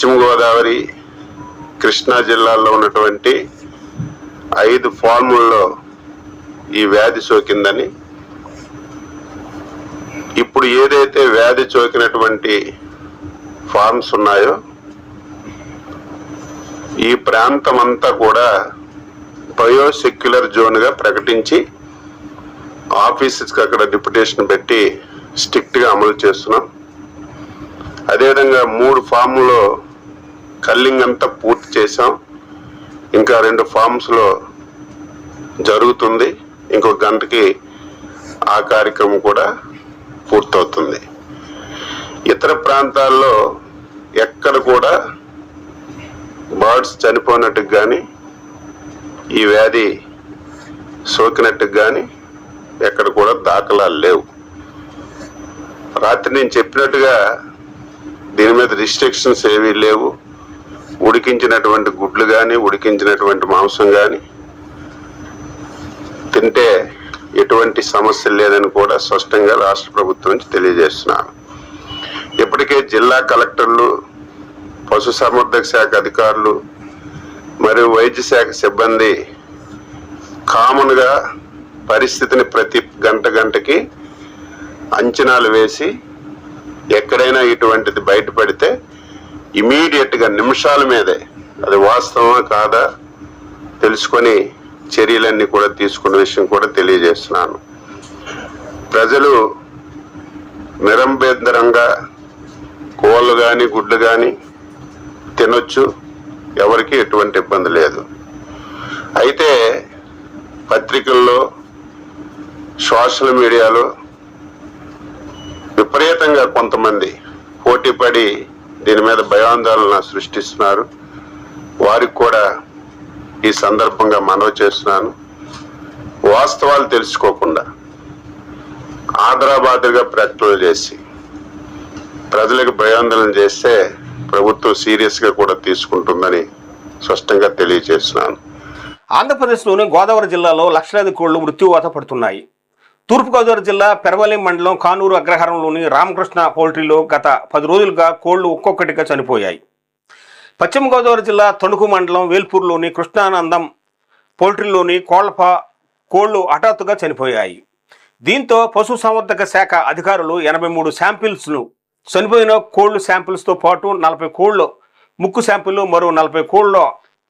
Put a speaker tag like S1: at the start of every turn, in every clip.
S1: పశ్చిమ గోదావరి కృష్ణా జిల్లాల్లో ఉన్నటువంటి ఐదు ఫార్ముల్లో ఈ వ్యాధి సోకిందని. ఇప్పుడు ఏదైతే వ్యాధి సోకినటువంటి ఫార్మ్స్ ఉన్నాయో ఈ ప్రాంతం అంతా కూడా బయోసెక్యులర్ జోన్గా ప్రకటించి ఆఫీసెస్కి అక్కడ డిప్యుటేషన్ పెట్టి స్ట్రిక్ట్గా అమలు చేస్తున్నాం. అదేవిధంగా మూడు ఫామ్లో కల్లింగ్ అంతా పూర్తి చేసాం ఇంకా రెండు ఫామ్స్లో జరుగుతుంది. ఇంకొక గంటకి ఆ కార్యక్రమం కూడా పూర్తవుతుంది. ఇతర ప్రాంతాల్లో ఎక్కడ కూడా బర్డ్స్ చనిపోయినట్టు కానీ ఈ వ్యాధి సోకినట్టు కానీ ఎక్కడ కూడా దాఖలాలు లేవు. రాత్రి నేను చెప్పినట్టుగా దీని మీద రిస్ట్రిక్షన్స్ ఏవీ లేవు. ఉడికించినటువంటి గుడ్లు కానీ ఉడికించినటువంటి మాంసం కానీ తింటే ఎటువంటి సమస్య లేదని కూడా స్పష్టంగా రాష్ట్ర ప్రభుత్వం నుంచి తెలియజేస్తున్నాను. ఇప్పటికే జిల్లా కలెక్టర్లు పశు సంవర్ధక శాఖ అధికారులు మరియు వైద్య శాఖ సిబ్బంది కామన్గా పరిస్థితిని ప్రతి గంట గంటకి అంచనాలు వేసి ఎక్కడైనా ఇటువంటిది బయటపడితే ఇమీడియట్గా నిమిషాల మీదే. అది వాస్తవమా కాదా? తెలుసుకొని చర్యలన్నీ కూడా తీసుకున్న విషయం కూడా తెలియజేస్తున్నాను. ప్రజలు నిరంబేందరంగా కోళ్ళు కానీ గుడ్లు కానీ తినొచ్చు. ఎవరికి ఎటువంటి ఇబ్బంది లేదు. అయితే పత్రికల్లో సోషల్ మీడియాలో విపరీతంగా కొంతమంది పోటీపడి దీని మీద భయాందోళన సృష్టిస్తున్నారు. వారికి కూడా ఈ సందర్భంగా మనవి చేస్తున్నాను. వాస్తవాలు తెలుసుకోకుండా ఆదరాబాదుగా ప్రకటనలు చేసి ప్రజలకు భయాందోళన చేస్తే ప్రభుత్వం సీరియస్గా కూడా తీసుకుంటుందని స్పష్టంగా తెలియజేస్తున్నాను.
S2: ఆంధ్రప్రదేశ్లోని గోదావరి జిల్లాలో లక్షలాది కోళ్ళు మృత్యువాత పడుతున్నాయి. తూర్పుగోదావరి జిల్లా పెరవలి మండలం కానూరు అగ్రహారంలోని రామకృష్ణ పౌల్ట్రీలో గత పది రోజులుగా కోళ్ళు ఒక్కొక్కటిగా చనిపోయాయి. పశ్చిమ గోదావరి జిల్లా తణుకు మండలం వేల్పూర్లోని కృష్ణానందం పౌల్ట్రీలోని కోళ్ళప కోళ్ళు హఠాత్తుగా చనిపోయాయి. దీంతో పశు సంవర్ధక శాఖ అధికారులు ఎనభై మూడు శాంపిల్స్ను చనిపోయిన కోళ్ళు శాంపిల్స్తో పాటు నలభై కోళ్ళు ముక్కు శాంపిల్ మరో నలభై కోళ్ళ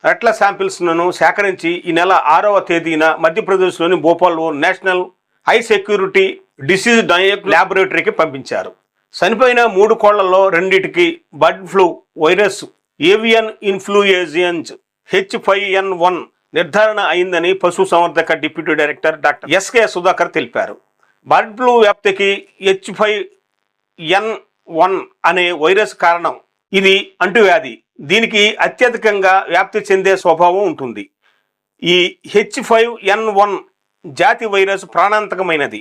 S2: రెట్ల శాంపిల్స్ను సేకరించి ఈ నెల ఆరవ తేదీన మధ్యప్రదేశ్లోని భోపాల్లో నేషనల్ హై సెక్యూరిటీ డిసీజ్ డయాక్ ల్యాబొరేటరీకి పంపించారు. చనిపోయిన మూడు కోళ్ళలో రెండిటికి bird flu virus avian ఇన్ఫ్లూయేజియన్స్ H five N one నిర్ధారణ అయిందని పశు సంవర్ధక deputy director doctor S K Sudhakar తెలిపారు. బర్డ్ ఫ్లూ వ్యాప్తికి హెచ్ ఫైవ్ ఎన్ వన్ అనే వైరస్ కారణం ఇది అంటువ్యాధి. దీనికి అత్యధికంగా వ్యాప్తి చెందే స్వభావం ఉంటుంది. ఈ హెచ్ ఫైవ్ ఎన్ వన్ జాతి వైరస్ ప్రాణాంతకమైనది.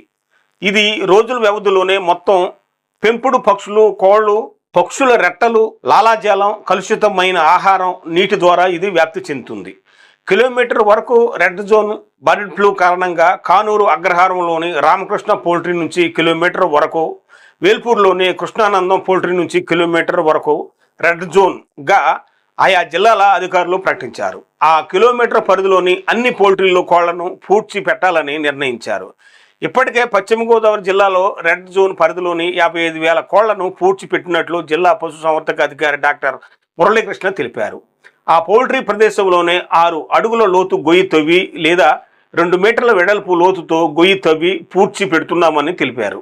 S2: ఇది రోజుల వ్యవధిలోనే మొత్తం పెంపుడు పక్షులు కోళ్ళు పక్షుల రెట్టలు లాలాజలం కలుషితమైన ఆహారం నీటి ద్వారా ఇది వ్యాప్తి చెందుతుంది. కిలోమీటర్ వరకు రెడ్ జోన్ బర్డ్ ఫ్లూ కారణంగా కానూరు అగ్రహారంలోని రామకృష్ణ పోల్ట్రీ నుంచి కిలోమీటర్ వరకు వేల్పూర్లోని కృష్ణానందం పోల్ట్రీ నుంచి కిలోమీటర్ వరకు రెడ్ జోన్గా ఆయా జిల్లాల అధికారులు ప్రకటించారు. ఆ కిలోమీటర్ పరిధిలోని అన్ని పోల్ట్రీలు కోళ్ళను పూడ్చి పెట్టాలని నిర్ణయించారు. ఇప్పటికే పశ్చిమ గోదావరి జిల్లాలో రెడ్ జోన్ పరిధిలోని యాభై ఐదు వేల కోళ్ళను పూడ్చి పెట్టినట్లు జిల్లా పశుసంవర్ధక అధికారి డాక్టర్ మురళీకృష్ణ తెలిపారు. ఆ పౌల్ట్రీ ప్రదేశంలోనే ఆరు అడుగుల లోతు గొయ్యి తవ్వి లేదా రెండు మీటర్ల వెడల్పు లోతుతో గొయ్యి తవ్వి పూడ్చి పెడుతున్నామని తెలిపారు.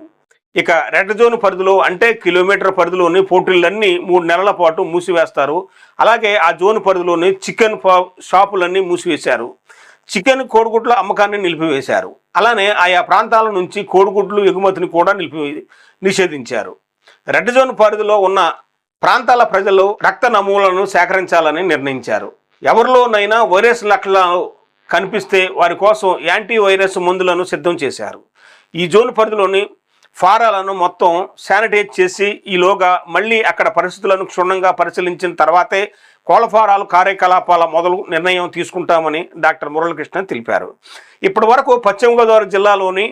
S2: ఇక రెడ్ జోన్ పరిధిలో అంటే కిలోమీటర్ పరిధిలోని పోటీలన్నీ మూడు నెలల పాటు మూసివేస్తారు. అలాగే ఆ జోన్ పరిధిలోని చికెన్ షాపులన్నీ మూసివేశారు. చికెన్ కోడిగుడ్ల అమ్మకాన్ని నిలిపివేశారు. అలానే ఆయా ప్రాంతాల నుంచి కోడిగుడ్లు ఎగుమతిని కూడా నిలిపి నిషేధించారు. రెడ్ జోన్ పరిధిలో ఉన్న ప్రాంతాల ప్రజలు రక్త నమూనాలను సేకరించాలని నిర్ణయించారు. ఎవరిలోనైనా వైరస్ లక్షణాలు కనిపిస్తే వారి కోసం యాంటీ వైరస్ మందులను సిద్ధం చేశారు. ఈ జోన్ పరిధిలోని ఫారాలను మొత్తం శానిటైజ్ చేసి ఈలోగా మళ్ళీ అక్కడ పరిస్థితులను క్షుణ్ణంగా పరిశీలించిన తర్వాతే కోళ్ళ ఫారాలు కార్యకలాపాల మొదలు నిర్ణయం తీసుకుంటామని డాక్టర్ మురళీకృష్ణ తెలిపారు. ఇప్పటి వరకు పశ్చిమ గోదావరి జిల్లాలోని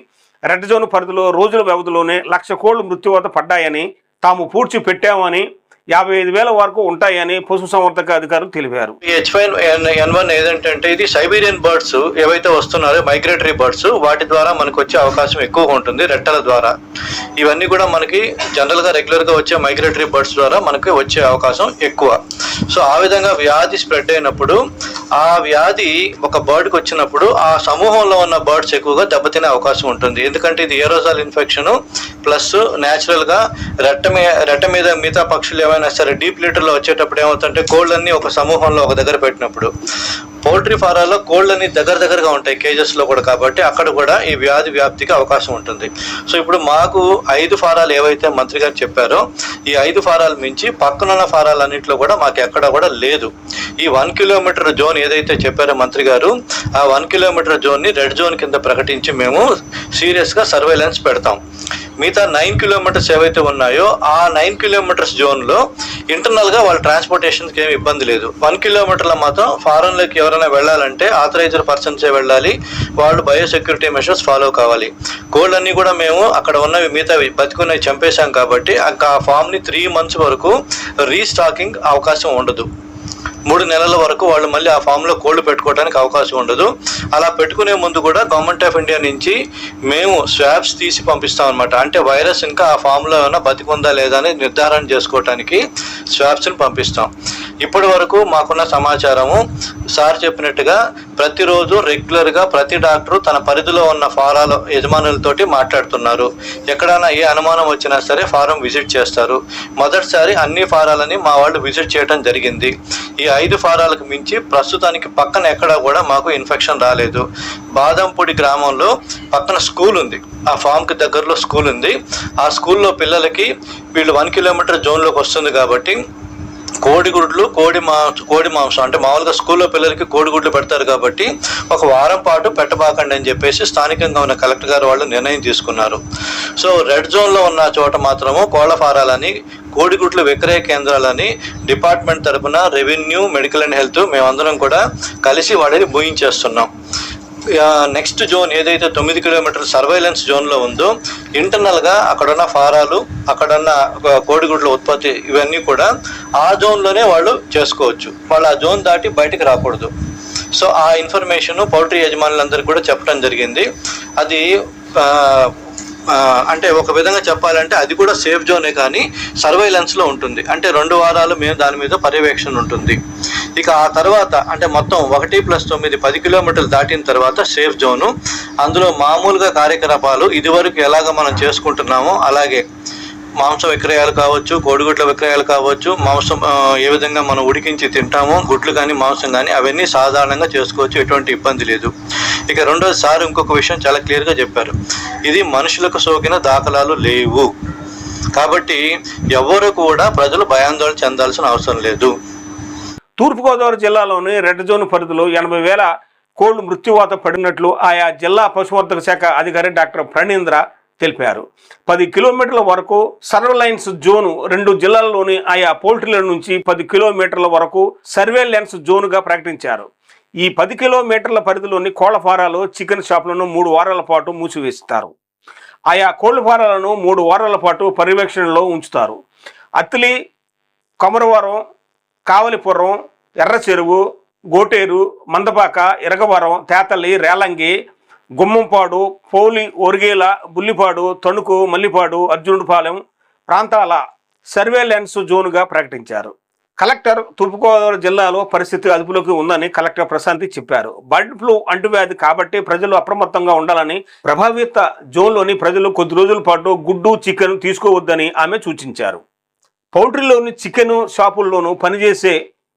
S2: రెడ్ జోన్ పరిధిలో రోజుల వ్యవధిలోనే లక్ష కోళ్ళు మృత్యువాత పడ్డాయని తాము పూడ్చి పెట్టామని యాభై ఐదు వేల వరకు ఉంటాయని పశుసంవర్ధక అధికారులు తెలిపారు.
S3: ఈ హెచ్ ఫైవ్ ఎన్ వన్ ఏదంటే ఇది సైబీరియన్ బర్డ్స్ ఏవైతే వస్తున్నారో మైగ్రేటరీ బర్డ్స్ వాటి ద్వారా మనకు వచ్చే అవకాశం ఎక్కువగా ఉంటుంది రెట్టల ద్వారా. ఇవన్నీ కూడా మనకి జనరల్గా రెగ్యులర్గా వచ్చే మైగ్రేటరీ బర్డ్స్ ద్వారా మనకి వచ్చే అవకాశం ఎక్కువ. సో ఆ విధంగా వ్యాధి స్ప్రెడ్ అయినప్పుడు ఆ వ్యాధి ఒక బర్డ్కి వచ్చినప్పుడు ఆ సమూహంలో ఉన్న బర్డ్స్ ఎక్కువగా దెబ్బతినే అవకాశం ఉంటుంది. ఎందుకంటే ఇది ఏరోజాల్ ఇన్ఫెక్షన్ ప్లస్ న్యాచురల్గా రెట్ట మీద రెట్ట మీద మిగతా పక్షులు ఏమైనా సరే డీప్ లీటర్లో వచ్చేటప్పుడు ఏమవుతుంటే కోళ్ళన్నీ ఒక సమూహంలో ఒక దగ్గర పెట్టినప్పుడు. పౌల్ట్రీ ఫారాల్లో కోళ్ళన్నీ దగ్గర దగ్గరగా ఉంటాయి కేజెస్లో కూడా కాబట్టి అక్కడ కూడా ఈ వ్యాధి వ్యాప్తికి అవకాశం ఉంటుంది. సో ఇప్పుడు మాకు ఐదు ఫారాలు ఏవైతే మంత్రి గారు చెప్పారో ఈ ఐదు ఫారాలు మించి పక్కనున్న ఫారాలన్నింటిలో కూడా మాకు ఎక్కడ కూడా లేదు. ఈ వన్ కిలోమీటర్ జోన్ ఏదైతే చెప్పారో మంత్రి గారు ఆ వన్ కిలోమీటర్ జోన్ని రెడ్ జోన్ కింద ప్రకటించి మేము సీరియస్గా సర్వైలెన్స్ సర్వేలెన్స్ పెడతాం. మిగతా నైన్ కిలోమీటర్స్ ఏవైతే ఉన్నాయో ఆ నైన్ కిలోమీటర్స్ జోన్లో ఇంటర్నల్గా వాళ్ళ ట్రాన్స్పోర్టేషన్కి ఏమి ఇబ్బంది లేదు. వన్ కిలోమీటర్ల మాత్రం ఫారెన్లోకి ఎవరైనా వెళ్ళాలంటే ఆథరైజ్డ్ పర్సన్సే వెళ్ళాలి. వాళ్ళు బయోసెక్యూరిటీ మెషర్స్ ఫాలో కావాలి. గోల్డ్ అన్ని కూడా మేము అక్కడ ఉన్నవి మిగతావి బతికున్నవి చంపేశాం కాబట్టి ఆ ఫామ్ని త్రీ మంత్స్ వరకు రీస్టాకింగ్ అవకాశం ఉండదు. మూడు నెలల వరకు వాళ్ళు మళ్ళీ ఆ ఫామ్లో కోళ్ళు పెట్టుకోవడానికి అవకాశం ఉండదు. అలా పెట్టుకునే ముందు కూడా గవర్నమెంట్ ఆఫ్ ఇండియా నుంచి మేము స్వాబ్స్ తీసి పంపిస్తాం అనమాట అంటే వైరస్ ఇంకా ఆ ఫామ్లో ఏమైనా బతికుందా లేదా అని నిర్ధారణ చేసుకోవడానికి స్వాబ్స్ని పంపిస్తాం. ఇప్పటి వరకు మాకున్న సమాచారము సార్ చెప్పినట్టుగా ప్రతిరోజు రెగ్యులర్గా ప్రతి డాక్టర్ తన పరిధిలో ఉన్న ఫారాల యజమానులతోటి మాట్లాడుతున్నారు. ఎక్కడైనా ఏ అనుమానం వచ్చినా సరే ఫారం విజిట్ చేస్తారు. మొదటిసారి అన్ని ఫారాలని మా వాళ్ళు విజిట్ చేయడం జరిగింది. ఈ ఐదు ఫారాలకు మించి ప్రస్తుతానికి పక్కన ఎక్కడా కూడా మాకు ఇన్ఫెక్షన్ రాలేదు. బాదంపూడి గ్రామంలో పక్కన స్కూల్ ఉంది. ఆ ఫామ్కి దగ్గరలో స్కూల్ ఉంది. ఆ స్కూల్లో పిల్లలకి వీళ్ళు వన్ కిలోమీటర్ జోన్లోకి వస్తుంది కాబట్టి కోడిగుడ్లు కోడి మాంసం కోడి మాంసం అంటే మామూలుగా స్కూల్లో పిల్లలకి కోడిగుడ్లు పెడతారు కాబట్టి ఒక వారం పాటు పెట్టబాకండి అని చెప్పేసి స్థానికంగా ఉన్న కలెక్టర్ గారు వాళ్ళు నిర్ణయం తీసుకున్నారు. సో రెడ్ జోన్లో ఉన్న చోట మాత్రము కోళ్ళ ఫారాలని కోడిగుడ్లు విక్రయ కేంద్రాలని డిపార్ట్మెంట్ తరఫున రెవెన్యూ మెడికల్ అండ్ హెల్త్ మేమందరం కూడా కలిసి వాడిని భూయించేస్తున్నాం. నెక్స్ట్ జోన్ ఏదైతే తొమ్మిది కిలోమీటర్ సర్వైలెన్స్ జోన్లో ఉందో ఇంటర్నల్గా అక్కడున్న ఫారాలు అక్కడున్న ఒక కోడిగుడ్ల ఉత్పత్తి ఇవన్నీ కూడా ఆ జోన్లోనే వాళ్ళు చేసుకోవచ్చు. వాళ్ళు ఆ జోన్ దాటి బయటికి రాకూడదు. సో ఆ ఇన్ఫర్మేషన్ పౌల్ట్రీ యజమానులందరికీ కూడా చెప్పడం జరిగింది. అది అంటే ఒక విధంగా చెప్పాలంటే అది కూడా సేఫ్ జోనే కానీ సర్వైలెన్స్లో ఉంటుంది. అంటే రెండు వారాలు మేము దాని మీద పర్యవేక్షణ ఉంటుంది. ఇక ఆ తర్వాత అంటే మొత్తం ఒకటి ప్లస్ తొమ్మిది పది కిలోమీటర్లు దాటిన తర్వాత సేఫ్ జోను. అందులో మామూలుగా కార్యకలాపాలు ఇదివరకు ఎలాగ మనం చేసుకుంటున్నామో అలాగే మాంసం విక్రయాలు కావచ్చు కోడిగుడ్ల విక్రయాలు కావచ్చు మాంసం ఏ విధంగా మనం ఉడికించి తింటామో గుడ్లు కానీ మాంసం కానీ అవన్నీ సాధారణంగా చేసుకోవచ్చు ఎటువంటి ఇబ్బంది లేదు. ఇక రెండోది సార్ ఇంకొక విషయం చాలా క్లియర్గా చెప్పారు. ఇది మనుషులకు సోకిన దాఖలాలు లేవు. కాబట్టి ఎవరు కూడా ప్రజలు భయాందోళన చెందాల్సిన అవసరం లేదు.
S2: తూర్పుగోదావరి జిల్లాలోని రెడ్ జోన్ పరిధిలో ఎనభై వేల కోళ్ళు మృత్యువాత పడినట్లు ఆయా జిల్లా పశువర్ధక శాఖ అధికారి డాక్టర్ ప్రణీంద్ర తెలిపారు. పది కిలోమీటర్ల వరకు సర్వేలైన్స్ జోను రెండు జిల్లాల్లోని ఆయా పోల్ట్రీల నుంచి పది కిలోమీటర్ల వరకు సర్వేలెన్స్ జోనుగా ప్రకటించారు. ఈ పది కిలోమీటర్ల పరిధిలోని కోళ్ళ ఫారాలు చికెన్ షాపులను మూడు వారాల పాటు మూసివేస్తారు. ఆయా కోళ్ళ ఫారాలను మూడు వారాల పాటు పర్యవేక్షణలో ఉంచుతారు. అత్తిలి కొమరవరం కావలిపురం ఎర్ర చెరువు గోటేరు మందపాక ఇరగవరం తేతల్లి రేలంగి గుమ్మంపాడు పౌలి ఒరిగేల బుల్లిపాడు తణుకు మల్లిపాడు అర్జునుడిపాలెం ప్రాంతాల సర్వేలెన్స్ జోన్గా ప్రకటించారు. కలెక్టర్ తూర్పుగోదావరి జిల్లాలో పరిస్థితి అదుపులోకి ఉందని కలెక్టర్ ప్రశాంతి చెప్పారు. బర్డ్ ఫ్లూ అంటువ్యాధి కాబట్టి ప్రజలు అప్రమత్తంగా ఉండాలని ప్రభావిత జోన్లోని ప్రజలు కొద్ది రోజుల పాటు గుడ్డు చికెన్ తీసుకోవద్దని ఆమె సూచించారు. పౌల్ట్రీలోని చికెన్ షాపుల్లోనూ పనిచేసే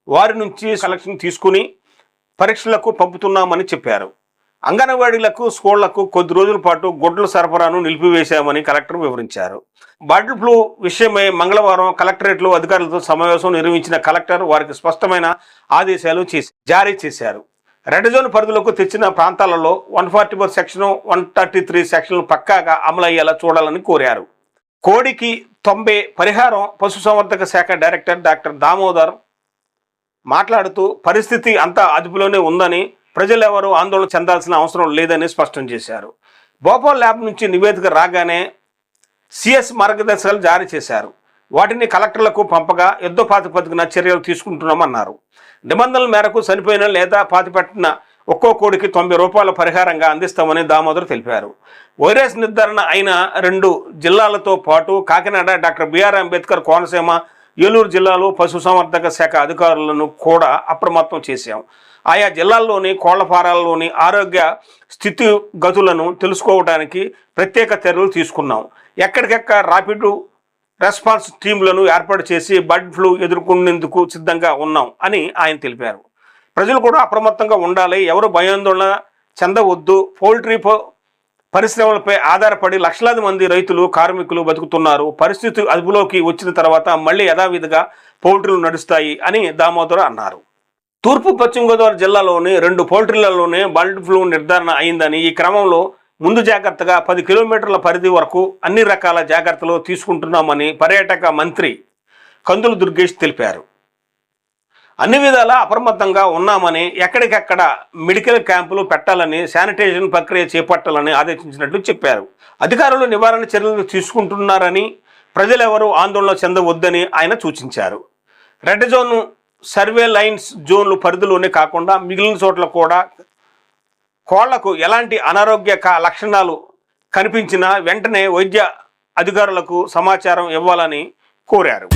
S2: వారి నుంచి కలెక్షన్ తీసుకుని పరీక్షలకు పంపుతున్నామని చెప్పారు. అంగన్వాడీలకు స్కూళ్ళకు కొద్ది రోజుల పాటు గుడ్ల సరఫరాను నిలిపివేశామని కలెక్టర్ వివరించారు. బర్డ్ ఫ్లూ విషయమై మంగళవారం కలెక్టరేట్లో అధికారులతో సమావేశం నిర్వహించిన కలెక్టర్ వారికి స్పష్టమైన ఆదేశాలు చేసి జారీ చేశారు. రెడ్ జోన్ పరిధిలోకి తెచ్చిన ప్రాంతాలలో one forty four section one thirty three సెక్షన్లు పక్కాగా అమలయ్యేలా చూడాలని కోరారు. కోడికి తొంభై పరిహారం పశుసంవర్ధక శాఖ డైరెక్టర్ డాక్టర్ దామోదర్ మాట్లాడుతూ పరిస్థితి అంతా అదుపులోనే ఉందని ప్రజలెవరూ ఆందోళన చెందాల్సిన అవసరం లేదని స్పష్టం చేశారు. భోపాల్ ల్యాబ్ నుంచి నివేదిక రాగానే సిఎస్ మార్గదర్శకాలు జారీ చేశారు. వాటిని కలెక్టర్లకు పంపగా యుద్ధ ప్రాతిపదికన చర్యలు తీసుకుంటున్నామన్నారు. నిబంధనల మేరకు చనిపోయిన లేదా పాతిపెట్టిన ఒక్కో కోడికి తొంభై రూపాయల పరిహారంగా అందిస్తామని దామోదర్ తెలిపారు. వైరస్ నిర్ధారణ అయిన రెండు జిల్లాలతో పాటు Kakinada doctor B R Ambedkar Konaseema Eluru జిల్లాలో పశుసంవర్ధక శాఖ అధికారులను కూడా అప్రమత్తం చేశాం. ఆయా జిల్లాల్లోని కోళ్ళఫారాల్లోని ఆరోగ్య స్థితిగతులను తెలుసుకోవడానికి ప్రత్యేక చర్యలు తీసుకున్నాం. ఎక్కడికెక్కడ ర్యాపిడ్ రెస్పాన్స్ టీంలను ఏర్పాటు చేసి బర్డ్ ఫ్లూ ఎదుర్కొనేందుకు సిద్ధంగా ఉన్నాం అని ఆయన తెలిపారు. ప్రజలు కూడా అప్రమత్తంగా ఉండాలి. ఎవరు భయాందోళన చెందవద్దు. పౌల్ట్రీ ప- పరిశ్రమలపై ఆధారపడి లక్షలాది మంది రైతులు కార్మికులు బతుకుతున్నారు. పరిస్థితి అదుపులోకి వచ్చిన తర్వాత మళ్ళీ యథావిధిగా పౌల్ట్రీలు నడుస్తాయి అని దామోదర్ అన్నారు. తూర్పు పశ్చిమ గోదావరి జిల్లాలోని రెండు పౌల్ట్రీలలోనే బర్డ్ ఫ్లూ నిర్ధారణ అయిందని ఈ క్రమంలో ముందు జాగ్రత్తగా పది కిలోమీటర్ల పరిధి వరకు అన్ని రకాల జాగ్రత్తలు తీసుకుంటున్నామని పర్యాటక మంత్రి కందులు దుర్గేష్ తెలిపారు. అన్ని విధాలా అప్రమత్తంగా ఉన్నామని ఎక్కడికెక్కడ మెడికల్ క్యాంపులు పెట్టాలని శానిటైజేషన్ ప్రక్రియ చేపట్టాలని ఆదేశించినట్లు చెప్పారు. అధికారులు నివారణ చర్యలు తీసుకుంటున్నారని ప్రజలెవరూ ఆందోళన చెందవద్దని ఆయన సూచించారు. రెడ్ జోన్ సర్వే లైన్స్ జోన్లు పరిధిలోనే కాకుండా మిగిలిన చోట్ల కూడా కోళ్ళకు ఎలాంటి అనారోగ్య క- లక్షణాలు కనిపించినా వెంటనే వైద్య అధికారులకు సమాచారం ఇవ్వాలని కోరారు.